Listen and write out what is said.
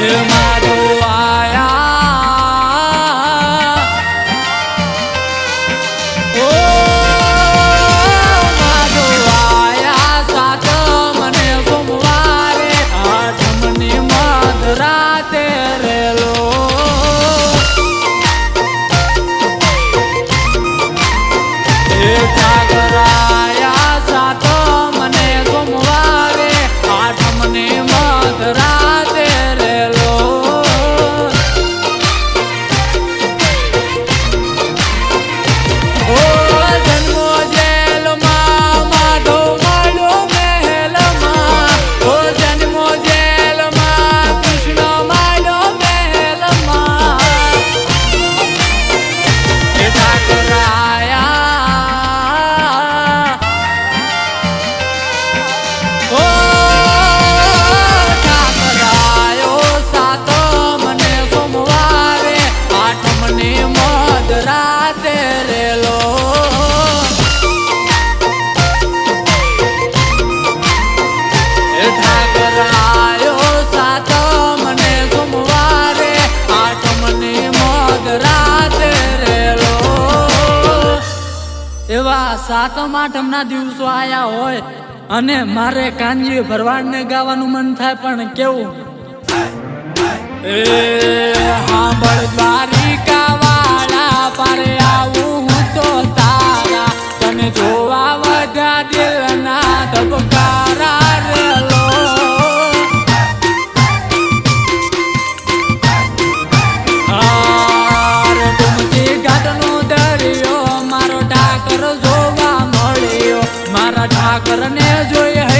Eu સાતમ આઠમના દિવસો આયા હોય અને મારે કાંજી ભરવાડને ગાવાનું મન થાય પણ કેવું? એ સાંભળ no, yeah.